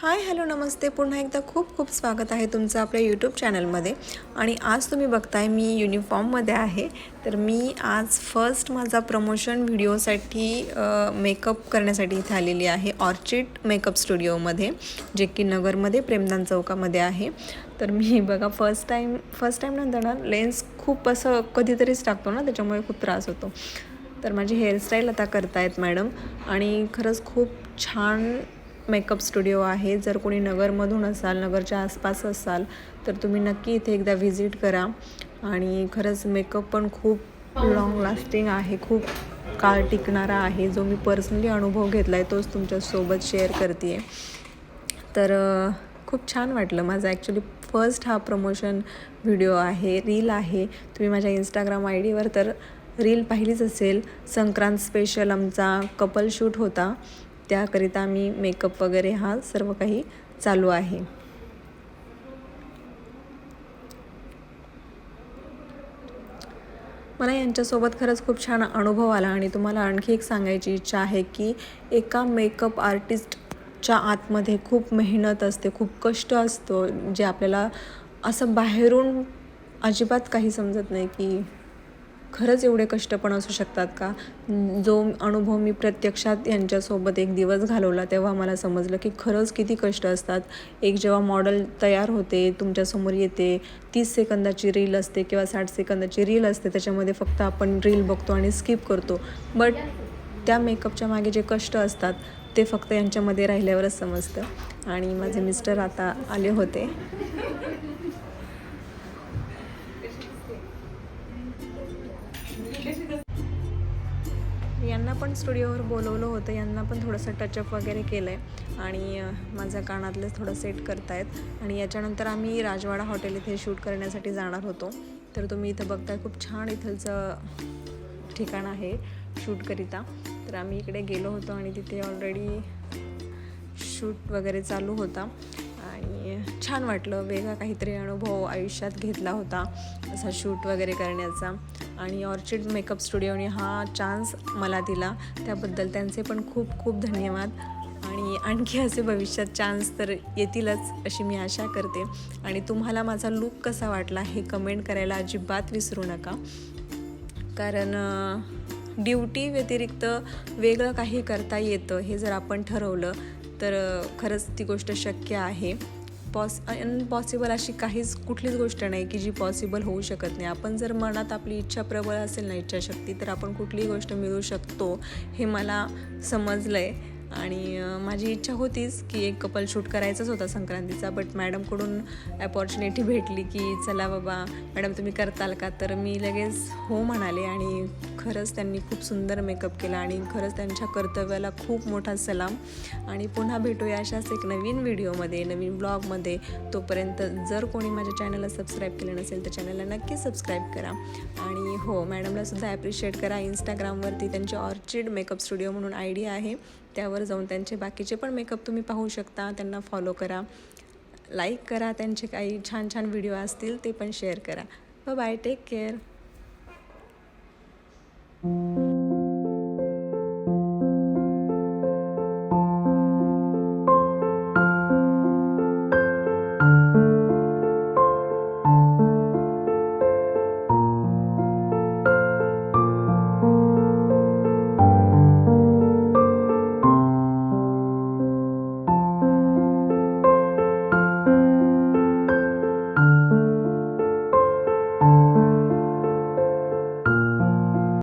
Hi hello नमस्ते. पुन्हा एकदा खूप खूप स्वागत आहे तुमचं आपल्या यूट्यूब चॅनलमध्ये आणि आज तुम्ही बघताय मी युनिफॉर्ममध्ये आहे. तर मी आज फर्स्ट माझा प्रमोशन व्हिडिओसाठी मेकअप करण्यासाठी इथे आलेली आहे. ऑर्चिड मेकअप स्टुडिओमध्ये जे की नगरमध्ये प्रेमदान चौकामध्ये आहे. तर मी बघा फर्स्ट टाईम फर्स्ट टाईम नंतर ना लेन्स खूप असं कधीतरीच टाकतो ना त्याच्यामुळे खूप त्रास होतो. तर माझी हेअरस्टाईल आता करतायत मॅडम आणि खरंच खूप छान मेकअप स्टुडिओ आहे. जर कोणी नगरमधून असाल नगरच्या आसपास असाल तर तुम्ही नक्की इथे एकदा व्हिजिट करा. आणि खरंच मेकअप पण खूप लाँग लास्टिंग आहे. खूप काळ टिकणारा आहे. जो मी पर्सनली अनुभव घेतला आहे तोच तुमच्यासोबत शेअर करते आहे तर खूप छान वाटलं. माझा ॲक्च्युली फर्स्ट हा प्रमोशन व्हिडिओ आहे रील आहे. तुम्ही माझ्या इंस्टाग्राम आय डीवर तर रील पाहिलीच असेल. संक्रांत स्पेशल आमचा कपल शूट होता. त्याकरिता मी मेकअप वगैरे हा सर्व काही चालू आहे. मला यांच्यासोबत खरंच खूप छान अनुभव आला आणि तुम्हाला आणखी एक सांगायची इच्छा आहे की एका मेकअप आर्टिस्टच्या आतमध्ये खूप मेहनत असते खूप कष्ट असतो जे आपल्याला असं बाहेरून अजिबात काही समजत नाही की खरंच एवढे कष्ट पण असू शकतात का? जो अनुभव मी प्रत्यक्षात यांच्यासोबत एक दिवस घालवला तेव्हा मला समजलं की खरंच किती कष्ट असतात. एक जेव्हा मॉडेल तयार होते तुमच्यासमोर येते तीस सेकंदाची रील असते किंवा साठ सेकंदाची रील असते त्याच्यामध्ये फक्त आपण रील बघतो आणि स्किप करतो. बट त्या मेकअपच्या मागे जे कष्ट असतात ते फक्त यांच्यामध्ये राहिल्यावरच समजतं. आणि माझे मिस्टर आता आले होते. पण स्टुडिओवर बोलवलं होतं यांना पण थोडंसं टचअप वगैरे केलं आहे आणि माझ्या कानातलं थोडं सेट करतायत. आणि याच्यानंतर आम्ही राजवाडा हॉटेल इथे शूट करण्यासाठी जाणार होतो. तर तुम्ही इथं बघताय खूप छान इथलचं ठिकाण आहे शूटकरिता तर आम्ही इकडे गेलो होतो आणि तिथे ऑलरेडी शूट वगैरे चालू होता. आणि छान वाटलं वेगळा काहीतरी अनुभव आयुष्यात घेतला होता असा शूट वगैरे करण्याचा. आणि ऑर्चिड मेकअप स्टुडिओने हा चान्स मला दिला. त्याबद्दल त्यांचे पण खूप खूप धन्यवाद. आणि आणखी असे भविष्यात चान्स तर येतीलच अशी मी आशा करते. आणि तुम्हाला माझा लूक कसा वाटला हे कमेंट करायला अजिबात विसरू नका. कारण ड्युटी व्यतिरिक्त वेगळं काही करता येतं हे जर आपण ठरवलं तर खरंच ती गोष्ट शक्य आहे. पॉस अनपॉसिबल अशी काहीच कुठलीच गोष्ट नाही की जी पॉसिबल होऊ शकत नाही. आपण जर मनात आपली इच्छा प्रबळ असेल ना इच्छाशक्ती तर आपण कुठलीही गोष्ट मिळवू शकतो हे मला समजलं आहे आणि माझी इच्छा होतीच की एक कपल शूट करायचाच होता संक्रांतीचा बट मॅडमकडून अपॉर्च्युनिटी भेटली की चला बाबा मॅडम तुम्ही करताल का? तर मी लगेच हो म्हणाले आणि खरंच त्यांनी खूप सुंदर मेकअप केला आणि खरंच त्यांच्या कर्तव्याला खूप मोठा सलाम. आणि पुन्हा भेटूया अशाच एक नवीन व्हिडिओमध्ये नवीन ब्लॉगमध्ये. तोपर्यंत जर कोणी माझ्या चॅनलला सबस्क्राईब केलं नसेल तर चॅनलला नक्की सबस्क्राईब करा. आणि हो मॅडमला सुद्धा ॲप्रिशिएट करा. इंस्टाग्रामवरती त्यांची ऑर्चिड मेकअप स्टुडिओ म्हणून आय डी आहे. त्यावर जाऊन त्यांचे बाकीचे पण मेकअप तुम्ही पाहू शकता. त्यांना फॉलो करा. लाईक करा त्यांचे काही छान छान व्हिडिओ असतील ते पण शेअर करा. Bye take care